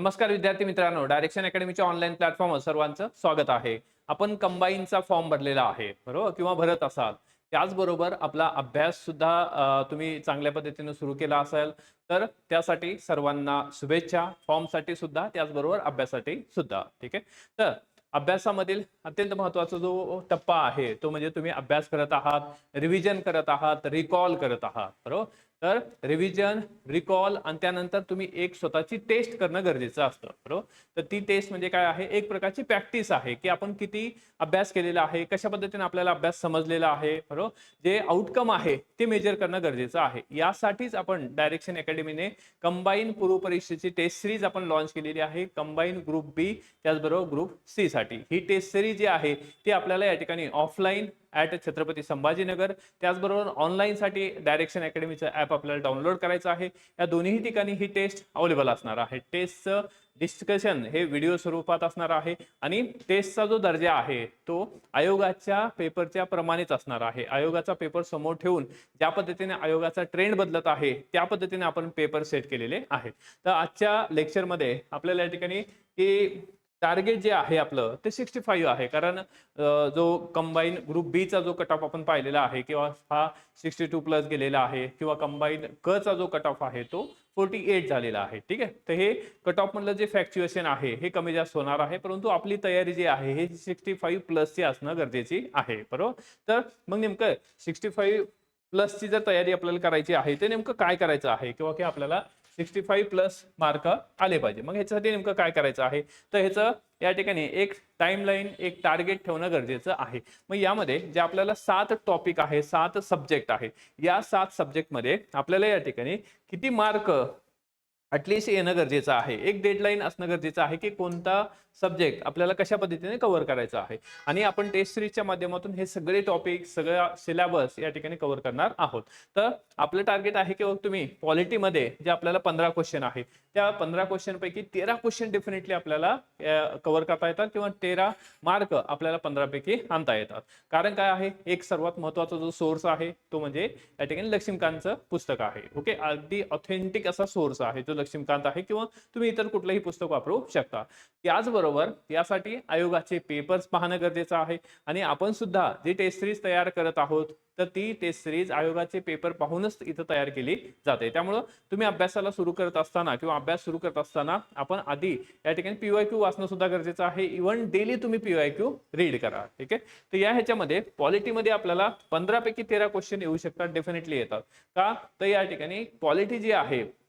नमस्कार विद्यार्थी मित्रांनो डायरेक्शन अकॅडमीच्या ऑनलाईन प्लॅटफॉर्मवर सर्वांचं स्वागत आहे. आपण कंबाईनचा फॉर्म भरलेला आहे बरोबर? किंवा भरत असाल. त्याचबरोबर आपला अभ्यास सुद्धा तुम्ही चांगल्या पद्धतीने सुरू केला असेल तर त्यासाठी सर्वांना शुभेच्छा फॉर्मसाठी सुद्धा त्याचबरोबर अभ्यासासाठी सुद्धा ठीक आहे? तर अभ्यासामधील अत्यंत महत्त्वाचा जो टप्पा आहे तो म्हणजे तुम्ही अभ्यास करत आहात रिव्हिजन करत आहात रिकॉल करत आहात बरोबर? तर रिव्हिजन रिकॉल आणि त्यानंतर तुम्ही एक स्वतःची टेस्ट करणं गरजेचं असतं बरोबर? तर ती टेस्ट म्हणजे काय आहे? एक प्रकारची प्रॅक्टिस आहे की आपण किती अभ्यास केलेला आहे कशा पद्धतीने आपल्याला अभ्यास समजलेला आहे बरोबर? जे आउटकम आहे ते मेजर करणं गरजेचं आहे. यासाठीच आपण डायरेक्शन अकॅडमीने कंबाईन पूर्व परीक्षेची टेस्ट सिरीज आपण लॉन्च केलेली आहे. कंबाईन ग्रुप बी त्याचबरोबर ग्रुप सी साठी. ही टेस्ट सिरीज जी आहे ती आपल्याला या ठिकाणी ऑफलाईन ॲट छत्रपती संभाजीनगर. त्याचबरोबर ऑनलाईनसाठी डायरेक्शन अकॅडमीचं ॲप आपल्याला डाउनलोड करायचं आहे. या दोन्ही ठिकाणी ही टेस्ट अवेलेबल असणार आहे. टेस्टचं डिस्कशन हे व्हिडिओ स्वरूपात असणार आहे. आणि टेस्टचा जो दर्जा आहे तो आयोगाच्या पेपरच्या प्रमाणेच असणार आहे. आयोगाचा पेपर समोर ठेवून ज्या पद्धतीने आयोगाचा ट्रेंड बदलत आहे त्या पद्धतीने आपण पेपर सेट केलेले आहेत. तर आजच्या लेक्चरमध्ये आपल्याला या ठिकाणी की टार्गेट जे आहे आपलं ते सिक्स्टी फाईव्ह आहे. कारण जो कंबाईन ग्रुप बीचा जो कट ऑफ आपण पाहिलेला आहे किंवा हा सिक्स्टी टू प्लस गेलेला आहे किंवा कंबाईन क चा जो कट ऑफ आहे तो फोर्टी एट झालेला आहे. ठीक आहे? तर हे कट ऑफ मधलं जे फॅक्च्युएशन आहे हे कमी जास्त होणार आहे. परंतु आपली तयारी जी आहे हे सिक्स्टी फाईव्ह प्लसची असणं गरजेची आहे. बरोबर? तर मग नेमकं सिक्स्टी फाईव्ह प्लसची जर तयारी आपल्याला करायची आहे ते नेमकं काय करायचं आहे? किंवा की आपल्याला सिक्स्टी फाईव्ह प्लस मार्क आले पाहिजे. मग ह्याच्यासाठी नेमकं काय करायचं आहे? तर ह्याचं या ठिकाणी एक टाईमलाईन एक टार्गेट ठेवणं गरजेचं आहे. मग यामध्ये जे आपल्याला सात टॉपिक आहे सात सब्जेक्ट आहे या सात सब्जेक्टमध्ये आपल्याला या ठिकाणी किती मार्क ॲटलिस्ट येणं गरजेचं आहे. एक डेडलाईन असणं गरजेचं आहे की कोणता सब्जेक्ट आपल्याला कशा पद्धतीने कव्हर करायचा आहे? आणि आपण टेस्ट सिरीजच्या माध्यमातून हे सगळे टॉपिक सगळ्या सिलेबस या ठिकाणी कव्हर करणार आहोत. तर आपलं टार्गेट आहे की हो तुम्ही पॉलिटीमध्ये जे आपल्याला पंधरा क्वेश्चन आहे त्या पंधरा क्वेश्चन पैकी तेरा क्वेश्चन डेफिनेटली आपल्याला कव्हर करता येतात किंवा तेरा मार्क आपल्याला पंधरापैकी आणता येतात. कारण काय आहे? एक सर्वात महत्त्वाचा जो सोर्स आहे तो म्हणजे या ठिकाणी लक्ष्मीकांतचं पुस्तक आहे. ओके अगदी ऑथेंटिक असा सोर्स आहे जो लक्ष्मीकांत आहे किंवा तुम्ही इतर कुठलंही पुस्तक वापरू शकता. त्याचबरोबर यासाठी आयोगाचे पेपर्स पाहणं गरजेचं आहे. आणि आपण सुद्धा जे टेस्ट सिरीज तयार करत आहोत तर ती टेस्ट सिरीज आयोगाचे पेपर पाहूनच इथं तयार केली जाते. त्यामुळं तुम्ही अभ्यासाला सुरू करत असताना किंवा अभ्यास सुरू करत असताना आपण आधी या ठिकाणी पीवाय क्यू वाचणं सुद्धा गरजेचं आहे. इव्हन डेली तुम्ही पीवाय क्यू रीड करा. ठीक आहे? तर या ह्याच्यामध्ये पॉलिटीमध्ये आपल्याला पंधरापैकी तेरा क्वेश्चन येऊ शकतात डेफिनेटली येतात. का? तर या ठिकाणी क्वालिटी जी आहे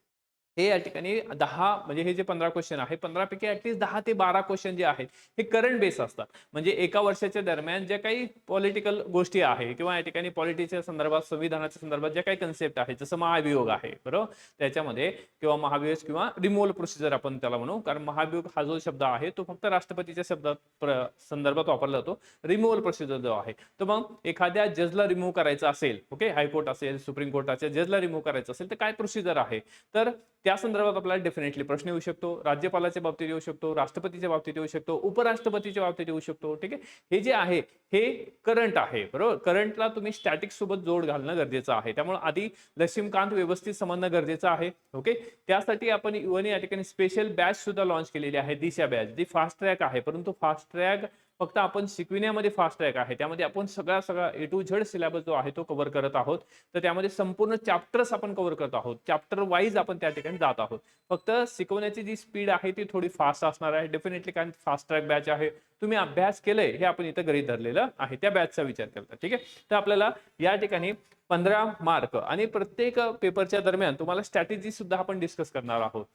हे या ठिकाणी दहा म्हणजे हे जे पंधरा क्वेश्चन आहे पंधरा पैकी ऍटलीस्ट दहा ते बारा क्वेश्चन जे आहेत हे करंट बेस असतात. म्हणजे एका वर्षाच्या दरम्यान ज्या काही पॉलिटिकल गोष्टी आहे किंवा या ठिकाणी पॉलिटीच्या संदर्भात संविधानाच्या संदर्भात ज्या काही कन्सेप्ट आहे जसं महाभियोग आहे बरोबर? त्याच्यामध्ये किंवा महाभियोग किंवा रिमोवल प्रोसिजर आपण त्याला म्हणू. कारण महाभियोग हा जो शब्द आहे तो फक्त राष्ट्रपतीच्या शब्दात प्र- संदर्भात वापरला जातो. रिमोवल प्रोसिजर जो आहे तर मग एखाद्या जजला रिमूव्ह करायचा असेल ओके हायकोर्ट असेल सुप्रीम कोर्टाच्या जजला रिमूव्ह करायचं असेल तर काय प्रोसिजर आहे? तर त्या संदर्भात आपल्याला डेफिनेटली प्रश्न येऊ शकतो. राज्यपालाच्या बाबतीत येऊ शकतो राष्ट्रपतीच्या बाबतीत येऊ शकतो उपराष्ट्रपतीच्या बाबतीत येऊ शकतो ठीक आहे? हे जे आहे हे करंट आहे बरोबर? करंटला तुम्ही स्टॅटिक सोबत जोड घालणं गरजेचं आहे. त्यामुळे आधी लक्ष्मीकांत व्यवस्थित समजणं गरजेचं आहे ओके त्यासाठी आपण इव्हन या ठिकाणी स्पेशल बॅच सुद्धा लॉन्च केलेली आहे दिशा बॅच जी फास्ट ट्रॅक आहे परंतु फास्ट ट्रॅक फक्त आपण शिकविण्यामध्ये फास्ट ट्रॅक आहे. त्यामध्ये आपण सगळा सगळा ए टू झेड सिलेबस जो आहे तो कव्हर करत आहोत. तर त्यामध्ये संपूर्ण चॅप्टर्स आपण कव्हर करत आहोत. चॅप्टर वाईज आपण त्या ठिकाणी जात आहोत. फक्त शिकवण्याची जी स्पीड आहे ती थोडी फास्ट असणार आहे. डेफिनेटली कारण फास्ट ट्रॅक बॅच आहे. तुम्ही अभ्यास केलंय हे आपण इथं गरीब धरलेलं आहे. त्या बॅचचा विचार करता. ठीक आहे? तर आपल्याला या ठिकाणी पंधरा मार्क आणि प्रत्येक पेपरच्या दरम्यान तुम्हाला स्ट्रॅटेजी सुद्धा आपण डिस्कस करणार आहोत.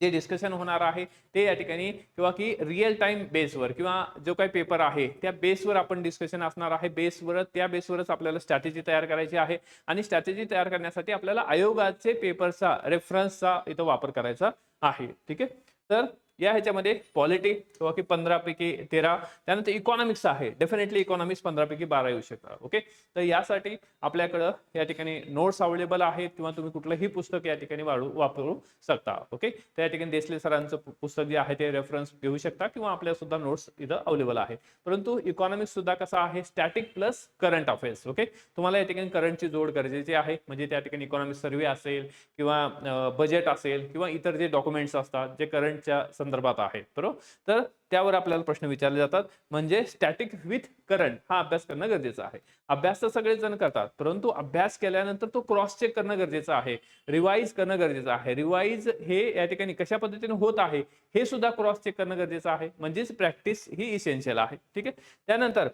जे डिस्कशन होणार आहे ते या ठिकाणी किंवा की रिअल टाइम बेसवर किंवा जो काही पेपर आहे त्या बेसवर आपण डिस्कशन असणार आहे. बेसवर त्या बेसवरच आपल्याला स्ट्रॅटेजी तयार करायची आहे. आणि स्ट्रॅटेजी तयार करण्यासाठी आपल्याला आयोगाचे पेपरचा रेफरन्सचा इथं वापर करायचा आहे. ठीक आहे? तर या ह्याच्यामध्ये पॉलिटी किंवा की पंधरापैकी तेरा. त्यानंतर इकॉनॉमिक्स आहे. डेफिनेटली इकॉनॉमिक्स पंधरा पैकी बारा येऊ शकतात ओके तर यासाठी आपल्याकडं या ठिकाणी नोट्स अवेलेबल आहेत किंवा तुम्ही कुठलंही पुस्तक या ठिकाणी वाढू वापरू शकता. ओके तर या ठिकाणी देसले सरांचं पुस्तक जे आहे ते रेफरन्स घेऊ शकता किंवा आपल्या सुद्धा नोट्स इथं अवेलेबल आहे. परंतु इकॉनॉमिक्स सुद्धा कसा आहे? Static plus current affairs okay तुम्हाला या ठिकाणी करंटची जोड गरजेची आहे. म्हणजे त्या ठिकाणी इकॉनॉमिक सर्व्हे असेल किंवा बजेट असेल किंवा इतर जे डॉक्युमेंट्स असतात जे करंटच्या संदर्भात आहे. बरोबर? तर त्यावर आपल्याला प्रश्न विचारले जातात. म्हणजे स्टॅटिक विथ करंट हा अभ्यास करणं गरजेचं आहे. अभ्यास तर सगळेजण करतात परंतु अभ्यास केल्यानंतर तो क्रॉस चेक करणं गरजेचं आहे. रिवाईज करणं गरजेचं आहे. रिवाईज हे या ठिकाणी कशा पद्धतीने होत आहे हे सुद्धा क्रॉस चेक करणं गरजेचं आहे. म्हणजेच प्रॅक्टिस ही इसेन्शियल आहे. ठीक आहे? त्यानंतर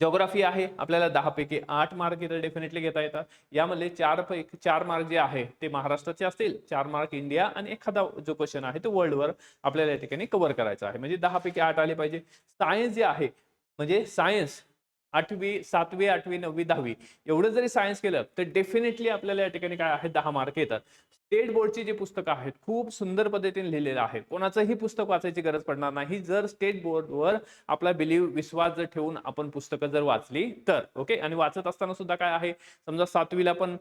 जॉग्राफी आहे आपल्याला दहा पैकी आठ मार्क इथं डेफिनेटली घेता येतात. यामध्ये चार पैकी चार मार्क जे आहे ते महाराष्ट्राचे असतील चार मार्क इंडिया आणि एखादा जो क्वेश्चन आहे तो वर्ल्डवर आपल्याला या ठिकाणी कव्हर करायचा आहे. म्हणजे दहा पैकी आठ आले पाहिजे. सायन्स जे आहे म्हणजे सायन्स आठवी सातवी आठवी नववी दहावी एवढं जरी सायन्स केलं तर डेफिनेटली आपल्याला या ठिकाणी काय आहे दहा मार्क येतात. स्टेट बोर्डची जी पुस्तकं आहेत खूप सुंदर पद्धतीने लिहिलेलं आहे. कोणाचंही पुस्तक वाचायची गरज पडणार नाही. जर स्टेट बोर्डवर आपला बिलीव विश्वास जर ठेवून आपण पुस्तकं जर वाचली तर ओके आणि वाचत असताना सुद्धा काय आहे? समजा सातवीला पण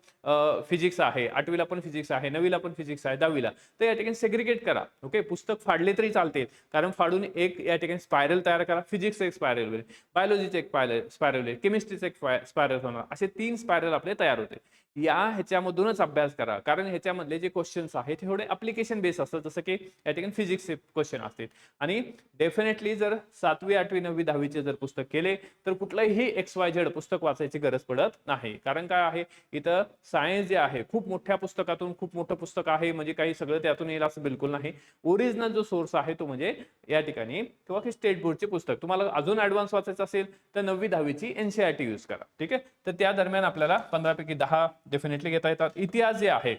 फिजिक्स आहे आठवीला पण फिजिक्स आहे नववीला पण फिजिक्स आहे दहावीला. तर या ठिकाणी सेग्रिगेट करा ओके पुस्तक फाडले तरी चालते कारण फाडून एक या ठिकाणी स्पायरल तयार करा. फिजिक्स एक स्पायरल होईल. बायोलॉजीचे एक स्पायरल होईल. केमिस्ट्रीचे एक स्पायरल होणार. असे तीन स्पायरल आपले तयार होते. या ह्याच्यामधूनच अभ्यास करा. कारण ह्याच्यामधले जे क्वेश्चन्स आहेत ते थोडे अप्लिकेशन बेस असतात. जसं की या ठिकाणी फिजिक्सचे क्वेश्चन असतील. आणि डेफिनेटली जर सातवी आठवी नववी दहावीचे जर पुस्तक केले तर कुठलंही एक्स वाय झेड पुस्तक वाचायची गरज पडत नाही. कारण काय आहे इथं सायन्स जे आहे खूप मोठ्या पुस्तकातून खूप मोठं पुस्तक आहे म्हणजे काही सगळं त्यातून येईल असं बिलकुल नाही. ओरिजिनल जो सोर्स आहे तो म्हणजे या ठिकाणी किंवा की स्टेट बोर्डचे पुस्तक. तुम्हाला अजून ऍडव्हान्स वाचायचं असेल तर नववी दहावीची एनसीआरटी यूज करा. ठीक आहे? तर त्या दरम्यान आपल्याला पंधरापैकी दहा डेफिनेटली घेता येतात. इतिहास जे आहे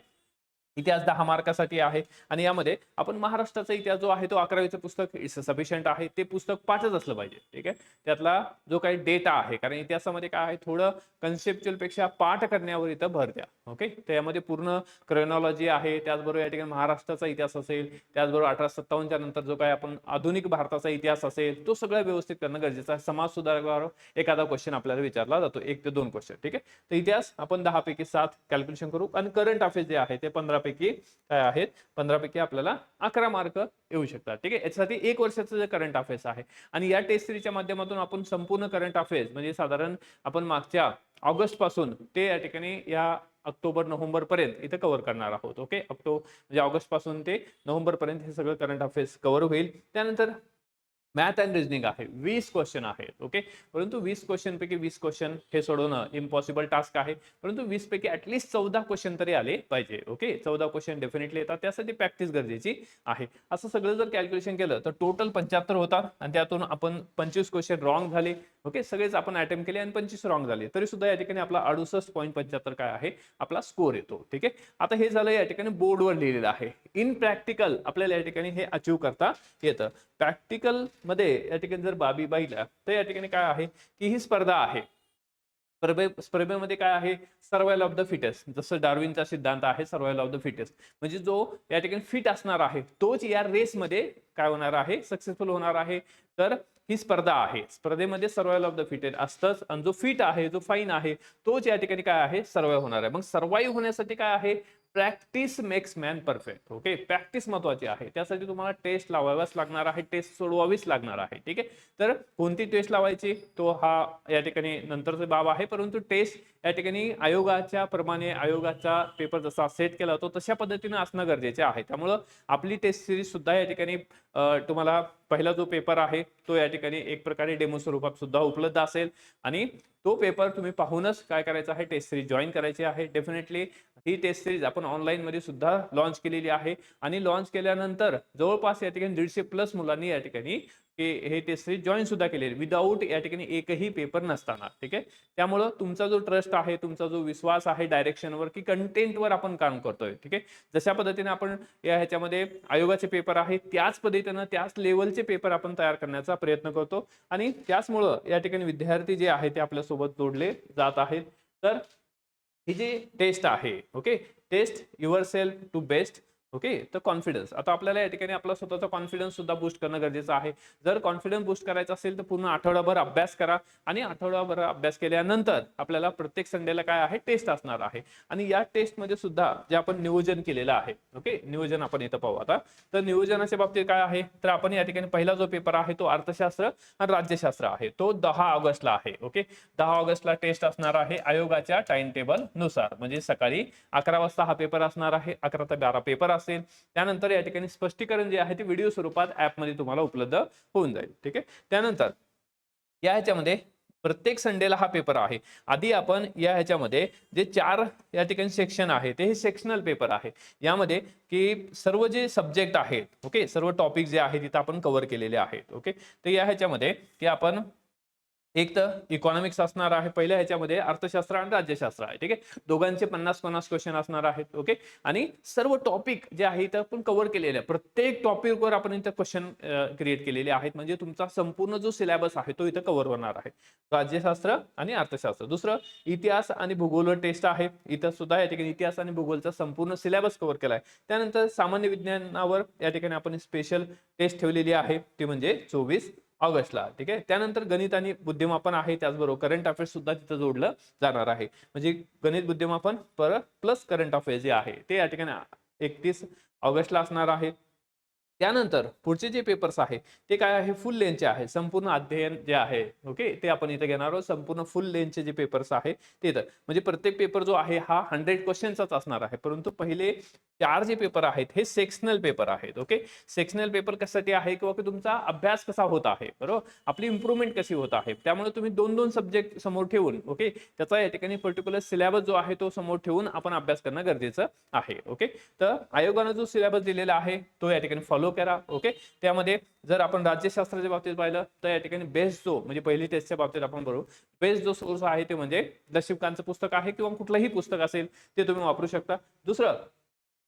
इतिहास दहा मार्कासाठी आहे. आणि यामध्ये आपण महाराष्ट्राचा इतिहास जो आहे तो अकरावीचं पुस्तक सफिशियंट आहे. ते पुस्तक पाचच असलं पाहिजे. ठीक आहे? त्यातला जो काही डेटा आहे कारण इतिहासामध्ये काय आहे? थोडं कन्सेप्च्युअलपेक्षा पाठ करण्यावर इथं भर द्या. ओके त्यामध्ये पूर्ण क्रोनॉलॉजी आहे. त्याचबरोबर या ठिकाणी महाराष्ट्राचा इतिहास असेल त्याचबरोबर अठरा सत्तावन्नच्या नंतर जो काही आपण आधुनिक भारताचा इतिहास असेल तो सगळं व्यवस्थित करणं गरजेचं आहे. समाज सुधारकावर एखादा क्वेश्चन आपल्याला विचारला जातो. एक ते दोन क्वेश्चन ठीक आहे? तर इतिहास आपण दहा पैकी सात कॅल्क्युलेशन करू. आणि करंट अफेअर्स जे आहे ते पंधरा पंधरापैकी काय आहेत? पंधरा पैकी आपल्याला अकरा मार्क येऊ शकतात. ठीक आहे? याच्यासाठी एक वर्षाचं जे करंट अफेअर्स आहे आणि या टेस्ट सिरीजच्या माध्यमातून आपण संपूर्ण करंट अफेअर्स म्हणजे साधारण आपण मागच्या ऑगस्टपासून ते या ठिकाणी या ऑक्टोबर नोव्हेंबर पर्यंत इथं कव्हर करणार आहोत. ओके? ऑक्टोबर म्हणजे ऑगस्टपासून ते नोव्हेंबर पर्यंत हे सगळं करंट अफेअर्स कव्हर होईल. त्यानंतर मॅथ अँड रिजनिंग आहे. वीस क्वेश्चन आहेत ओके परंतु वीस क्वेश्चनपैकी वीस क्वेश्चन हे सोडवणं इम्पॉसिबल टास्क आहे. परंतु वीस पैकी चौदा क्वेश्चन तरी आले पाहिजे ओके चौदा क्वेश्चन डेफिनेटली येतात. त्यासाठी प्रॅक्टिस गरजेची आहे. असं सगळं जर कॅल्क्युलेशन केलं तर टोटल पंच्याहत्तर होतात आणि त्यातून आपण पंचवीस क्वेश्चन रॉंग झाले ओके सगळेच आपण अटेम्प्ट केले आणि पंचवीस रॉंग झाले. तरी सुद्धा या ठिकाणी आपला अडुसष्ट पॉईंट पंच्याहत्तर काय आहे? आपला स्कोर येतो ठीक आहे? आता हे झालं या ठिकाणी बोर्डवर लिहिलेलं आहे. इन प्रॅक्टिकल आपल्याला या ठिकाणी हे अचीव करता येतं. प्रॅक्टिकल मध्ये या ठिकाणी जर बाबी पाहिल्या तर या ठिकाणी काय आहे की ही स्पर्धा आहे. स्पर्धे स्पर्धेमध्ये काय आहे? सर्वायल ऑफ द फिटेस्ट जसं डार्विनचा सिद्धांत आहे सर्वायल ऑफ द फिटेस्ट म्हणजे जो या ठिकाणी फिट असणार आहे तोच या रेसमध्ये काय होणार आहे? सक्सेसफुल होणार आहे. तर ही स्पर्धा आहे. स्पर्धेमध्ये सर्वायल ऑफ द फिटेड असतंच. आणि जो फिट आहे जो फाईन आहे तोच या ठिकाणी काय आहे? सर्वाईव्ह होणार आहे. मग सर्वाईव्ह होण्यासाठी काय आहे? Practice makes man perfect okay practice महत्वाची आहे. त्यासाठी तुम्हाला टेस्ट लावाव्याच लागणार आहे टेस्ट सोडवावीच लागणार आहे ठीक आहे? तर कोणती टेस्ट लावायची? तो हा या ठिकाणी नंतरची बाब आहे परंतु टेस्ट या ठिकाणी आयोगाच्या प्रमाणे आयोगाचा पेपर जसा सेट केला होतो तशा पद्धतीने असणं गरजेचे आहे. त्यामुळं आपली टेस्ट सिरीज सुद्धा या ठिकाणी तुम्हाला पहिला जो पेपर आहे तो या ठिकाणी एक प्रकारे डेमो स्वरूपात सुद्धा उपलब्ध असेल. आणि तो पेपर तुम्ही पाहूनच काय करायचं आहे टेस्ट सिरीज जॉईन करायची आहे. डेफिनेटली ही टेस्ट सिरीज आपण ऑनलाईन मध्ये सुद्धा लॉन्च केलेली आहे. आणि लॉन्च केल्यानंतर जवळपास या ठिकाणी दीडशे प्लस मुलांनी या ठिकाणी हे टेस्ट सिरीज जॉईन सुद्धा केलेली. विदाऊट या ठिकाणी एकही पेपर नसताना ठीक आहे? त्यामुळं तुमचा जो ट्रस्ट आहे तुमचा जो विश्वास आहे डायरेक्शनवर की कंटेंटवर आपण काम करतोय ठीक आहे? जशा पद्धतीने आपण या ह्याच्यामध्ये आयोगाचे पेपर आहेत त्याच पद्धतीनं त्याच लेवलचे पेपर आपण तयार करण्याचा प्रयत्न करतो. आणि त्याचमुळं या ठिकाणी विद्यार्थी जे आहे ते आपल्यासोबत जोडले जात आहेत. तर ही जी टेस्ट आहे okay test yourself to best okay? तर कॉन्फिडन्स आता आपल्याला या ठिकाणी आपला स्वतःचा कॉन्फिडन्स सुद्धा बूस्ट करणं गरजेचं आहे. जर कॉन्फिडन्स बूस्ट करायचा असेल तर पूर्ण आठवडाभर अभ्यास करा आणि आठवडाभर अभ्यास केल्यानंतर आपल्याला प्रत्येक संडेला काय आहे? टेस्ट असणार आहे. आणि या टेस्टमध्ये सुद्धा जे आपण नियोजन केलेलं आहे ओके? नियोजन आपण इथं पाहू आता. तर नियोजनाच्या बाबतीत काय आहे? तर आपण या ठिकाणी पहिला जो पेपर आहे तो अर्थशास्त्र आणि राज्यशास्त्र आहे. तो दहा ऑगस्टला आहे ओके? दहा ऑगस्टला टेस्ट असणार आहे आयोगाच्या टाइम टेबलनुसार. म्हणजे सकाळी अकरा वाजता हा पेपर असणार आहे अकरा ते बारा पेपर असेल. त्यानंतर या ठिकाणी स्पष्टीकरण जे आहे ते व्हिडिओ स्वरूपात ॲपमध्ये तुम्हाला उपलब्ध होऊन जाईल. ठीक आहे? त्यानंतर या ह्याच्यामध्ये प्रत्येक संडेला हा पेपर आहे. आधी आपण या ह्याच्यामध्ये जे चार या ठिकाणी सेक्शन आहे ते हे सेक्शनल पेपर आहे. यामध्ये की सर्व जे सब्जेक्ट आहेत ओके सर्व टॉपिक जे आहेत तिथं आपण कव्हर केलेले आहेत ओके तर या ह्याच्यामध्ये की आपण एक तर इकॉनॉमिक्स असणार आहे पहिल्या ह्याच्यामध्ये अर्थशास्त्र आणि राज्यशास्त्र आहे ठीक आहे? दोघांचे पन्नास पन्नास क्वेश्चन असणार आहेत ओके? आणि सर्व टॉपिक जे आहे इथं आपण कव्हर केलेले आहे प्रत्येक टॉपिकवर आपण इथं क्वेश्चन क्रिएट केलेले आहेत. म्हणजे तुमचा संपूर्ण जो सिलेबस आहे तो इथं कव्हर होणार आहे. राज्यशास्त्र आणि अर्थशास्त्र. दुसरं इतिहास आणि भूगोल टेस्ट आहे. इथं सुद्धा या ठिकाणी इतिहास आणि भूगोलचा संपूर्ण सिलेबस कव्हर केला आहे त्यानंतर सामान्य विज्ञानावर या ठिकाणी आपण स्पेशल टेस्ट ठेवलेली आहे. ती म्हणजे चोवीस ऑगस्टला ठीक आहे? त्यानंतर गणित आणि बुद्धिमापन आहे त्याचबरोबर. करंट अफेअर्स सुद्धा तिथं जोडलं जाणार आहे. म्हणजे गणित बुद्धिमापन परत प्लस करंट अफेअर्स जे आहे ते या ठिकाणी एकतीस ऑगस्टला असणार आहे. त्यानंतर पुढचे जे पेपर्स आहे ते काय आहे? फुल लेनचे आहे. संपूर्ण अध्ययन जे आहे ओके ते आपण इथे घेणार आहोत. संपूर्ण फुल लेनचे जे पेपर्स आहे ते तर. म्हणजे प्रत्येक पेपर जो आहे हा हंड्रेड क्वेश्चनचाच असणार आहे. परंतु पहिले चार जे पेपर आहेत हे सेक्शनल पेपर आहेत ओके सेक्शनल पेपर कशासाठी आहे? किंवा तुमचा अभ्यास कसा होत आहे बरोबर? आपली इम्प्रूव्हमेंट कशी होत आहे? त्यामुळे तुम्ही दोन दोन सब्जेक्ट समोर ठेवून ओके त्याचा या ठिकाणी पर्टिक्युलर सिलेबस जो आहे तो समोर ठेवून आपण अभ्यास करणं गरजेचं आहे ओके तर आयोगानं जो सिलेबस दिलेला आहे तो या ठिकाणी फॉलो करा ओके त्यामध्ये जर आपण राज्यशास्त्राच्या बाबतीत पाहिलं तर या ठिकाणी बेस्ट जो म्हणजे पहिली टेस्टच्या बाबतीत आपण बघू. बेस्ट जो सोर्स आहे ते म्हणजे दशिवकांचं पुस्तक आहे किंवा कुठलंही पुस्तक असेल ते तुम्ही वापरू शकता. दुसरं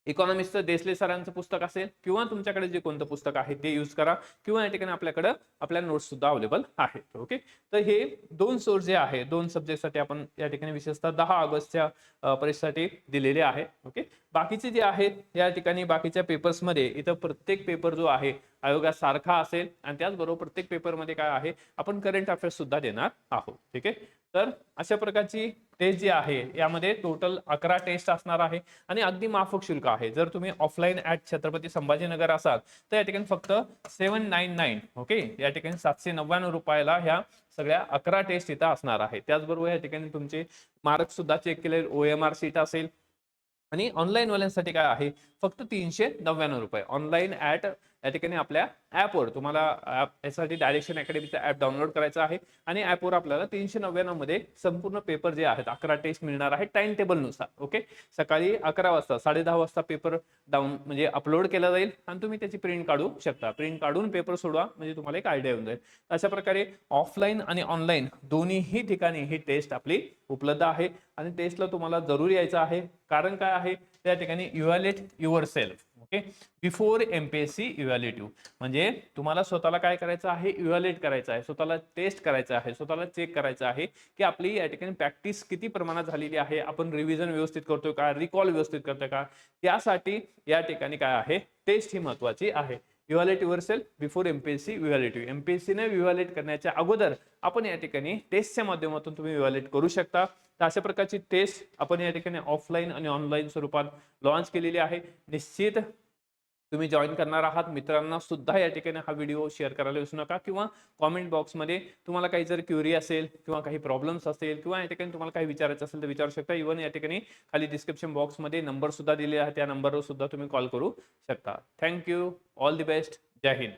इकॉनॉमिक्सचं देसले सरांचं पुस्तक असेल किंवा तुमच्याकडे जे कोणतं पुस्तक आहे ते यूज करा किंवा या ठिकाणी आपल्याकडं आपल्या नोट्स सुद्धा अवेलेबल आहेत ओके तर हे दोन सोर्स जे आहे दोन सब्जेक्टसाठी आपण या ठिकाणी विशेषतः दहा ऑगस्टच्या परीक्षेसाठी दिलेले आहे ओके बाकीचे जे आहेत या ठिकाणी बाकीच्या पेपर्समध्ये इथं प्रत्येक पेपर जो आहे आयोगासारखा असेल आणि त्याचबरोबर प्रत्येक पेपरमध्ये काय आहे आपण करंट अफेअर्स सुद्धा देणार आहोत ठीक आहे? तर अशा प्रकारची टेस्ट जी आहे यामध्ये टोटल अकरा टेस्ट असणार आहे आणि अगदी माफक शुल्क आहे. जर तुम्ही ऑफलाईन ॲट छत्रपती संभाजीनगर असाल तर या ठिकाणी फक्त सेवन नाईन नाईन ओके या ठिकाणी सातशे नव्याण्णव रुपयाला ह्या सगळ्या अकरा टेस्ट इथं असणार आहे. त्याचबरोबर या ठिकाणी तुमचे मार्क सुद्धा चेक केले ओ एम आर सीट असेल. आणि ऑनलाईन वाल्यांसाठी काय आहे? फक्त तीनशे नव्याण्णव रुपये. ऑनलाईन ॲट या ठिकाणी आपल्या ॲपवर तुम्हाला ॲप यासाठी डायरेक्शन अकॅडमीचा ॲप डाउनलोड करायचा आहे. आणि ॲपवर आपल्याला तीनशे नव्याण्णवमध्ये संपूर्ण पेपर जे आहेत अकरा टेस्ट मिळणार आहे टाइम टेबलनुसार ओके सकाळी अकरा वाजता साडे दहा वाजता पेपर डाऊन म्हणजे अपलोड केला जाईल आणि तुम्ही त्याची प्रिंट काढू शकता. प्रिंट काढून पेपर सोडवा म्हणजे तुम्हाला एक आयडिया येऊन जाईल. अशा प्रकारे ऑफलाईन आणि ऑनलाईन दोन्हीही ठिकाणी ही टेस्ट आपली उपलब्ध आहे. आणि टेस्टला तुम्हाला जरूर यायचं आहे. कारण काय आहे? त्या ठिकाणी evaluate yourself okay before MPSC evaluative म्हणजे तुम्हाला स्वतःला काय करायचं आहे? इव्हॅल्युएट करायचं आहे. स्वतःला टेस्ट करायचं आहे. स्वतःला चेक करायचं आहे की आपली या ठिकाणी प्रॅक्टिस किती प्रमाणात झालेली आहे? आपण रिव्हिजन व्यवस्थित करतोय का? रिकॉल व्यवस्थित करतोय का? त्यासाठी या ठिकाणी काय आहे? टेस्ट ही महत्वाची आहे. Evaluate yourself before P S सीने इव्हॅल्युएट करण्याच्या अगोदर आपण या ठिकाणी टेस्टच्या माध्यमातून तुम्ही इव्हॅल्युएट करू शकता. तर अशा प्रकारची टेस्ट आपण या ठिकाणी ऑफलाईन आणि ऑनलाईन स्वरूपात लॉन्च केलेली आहे. निश्चित तुम्ही जॉईन करणार आहात. मित्रांना सुद्धा या ठिकाणी हा व्हिडिओ शेअर करायला विसरू नका. किंवा कॉमेंट बॉक्समध्ये तुम्हाला काही जर क्युरी असेल किंवा काही प्रॉब्लेम्स असेल किंवा या ठिकाणी तुम्हाला काही विचारायचं असेल तर विचारू शकता. इव्हन या ठिकाणी खाली डिस्क्रिप्शन बॉक्समध्ये नंबर सुद्धा दिले आहे त्या नंबरवर सुद्धा तुम्ही कॉल करू शकता. Thank you all the best Jai Hind